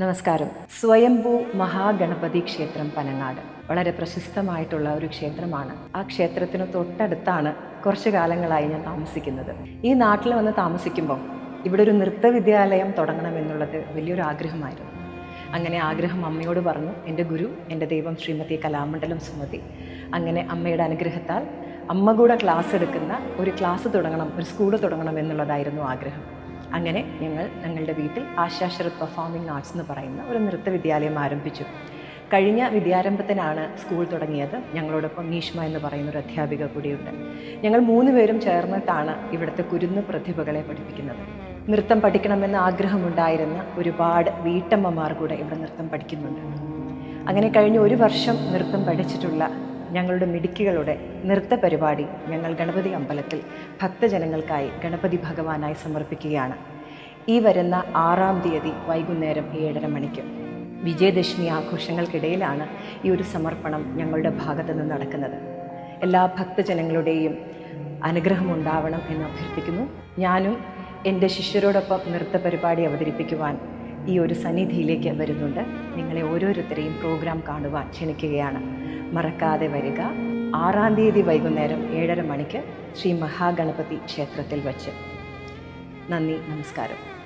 നമസ്കാരം. സ്വയംഭൂ മഹാഗണപതി ക്ഷേത്രം പനങ്ങാട്. വളരെ പ്രശസ്തമായിട്ടുള്ള ഒരു ക്ഷേത്രമാണ്. ആ ക്ഷേത്രത്തിന് തൊട്ടടുത്താണ് കുറച്ച് കാലങ്ങളായി ഞാൻ താമസിക്കുന്നത്. ഈ നാട്ടിൽ വന്ന് താമസിക്കുമ്പോൾ ഇവിടെ ഒരു നൃത്ത വിദ്യാലയം തുടങ്ങണമെന്നുള്ളത് വലിയൊരു ആഗ്രഹമായിരുന്നു. അങ്ങനെ ആഗ്രഹം അമ്മയോട് പറഞ്ഞു എന്റെ ഗുരു എന്റെ ദൈവം ശ്രീമതി കലാമണ്ഡലം സുമതി. അങ്ങനെ അമ്മയുടെ അനുഗ്രഹത്താൽ അമ്മ കൂടെ ക്ലാസ് എടുക്കുന്ന ഒരു ക്ലാസ് തുടങ്ങണം ഒരു സ്കൂൾ തുടങ്ങണം എന്നുള്ളതായിരുന്നു ആഗ്രഹം. അങ്ങനെ ഞങ്ങൾ ഞങ്ങളുടെ വീട്ടിൽ ആശാശ്രത് പെർഫോമിംഗ് ആർട്സ് എന്ന് പറയുന്ന ഒരു നൃത്ത വിദ്യാലയം ആരംഭിച്ചു. കഴിഞ്ഞ വിദ്യാരംഭത്തിനാണ് സ്കൂൾ തുടങ്ങിയത്. ഞങ്ങളോടൊപ്പം നീഷ്മ എന്ന് പറയുന്ന ഒരു അധ്യാപിക കൂടിയുണ്ട്. ഞങ്ങൾ മൂന്ന് പേരും ചേർന്നിട്ടാണ് ഇവിടുത്തെ കുരുന്ന് പ്രതിഭകളെ പഠിപ്പിക്കുന്നത്. നൃത്തം പഠിക്കണമെന്ന് ആഗ്രഹമുണ്ടായിരുന്ന ഒരുപാട് വീട്ടമ്മമാർ കൂടെ ഇവിടെ നൃത്തം പഠിക്കുന്നുണ്ട്. അങ്ങനെ കഴിഞ്ഞ ഒരു വർഷം നൃത്തം പഠിച്ചിട്ടുള്ള ഞങ്ങളുടെ മിടുക്കികളുടെ നൃത്ത പരിപാടി ഞങ്ങൾ ഗണപതി അമ്പലത്തിൽ ഭക്തജനങ്ങൾക്കായി ഗണപതി ഭഗവാനായി സമർപ്പിക്കുകയാണ്. ഈ വരുന്ന ആറാം തീയതി വൈകുന്നേരം ഏഴര മണിക്ക് വിജയദശമി ആഘോഷങ്ങൾക്കിടയിലാണ് ഈ ഒരു സമർപ്പണം ഞങ്ങളുടെ ഭാഗത്തു നിന്ന് നടക്കുന്നത്. എല്ലാ ഭക്തജനങ്ങളുടെയും അനുഗ്രഹം ഉണ്ടാവണം എന്ന് അഭ്യർത്ഥിക്കുന്നു. ഞാനും എന്റെ ശിഷ്യരോടൊപ്പം നൃത്ത പരിപാടി അവതരിപ്പിക്കുവാൻ ഈ ഒരു സന്നിധിയിലേക്ക് വരുന്നുണ്ട്. നിങ്ങളെ ഓരോരുത്തരെയും പ്രോഗ്രാം കാണുവാൻ ക്ഷണിക്കുകയാണ്. മറക്കാതെ വരിക. ആറാം തീയതി വൈകുന്നേരം ഏഴര മണിക്ക് ശ്രീ മഹാഗണപതി ക്ഷേത്രത്തിൽ വച്ച്. നന്ദി നമസ്കാരം.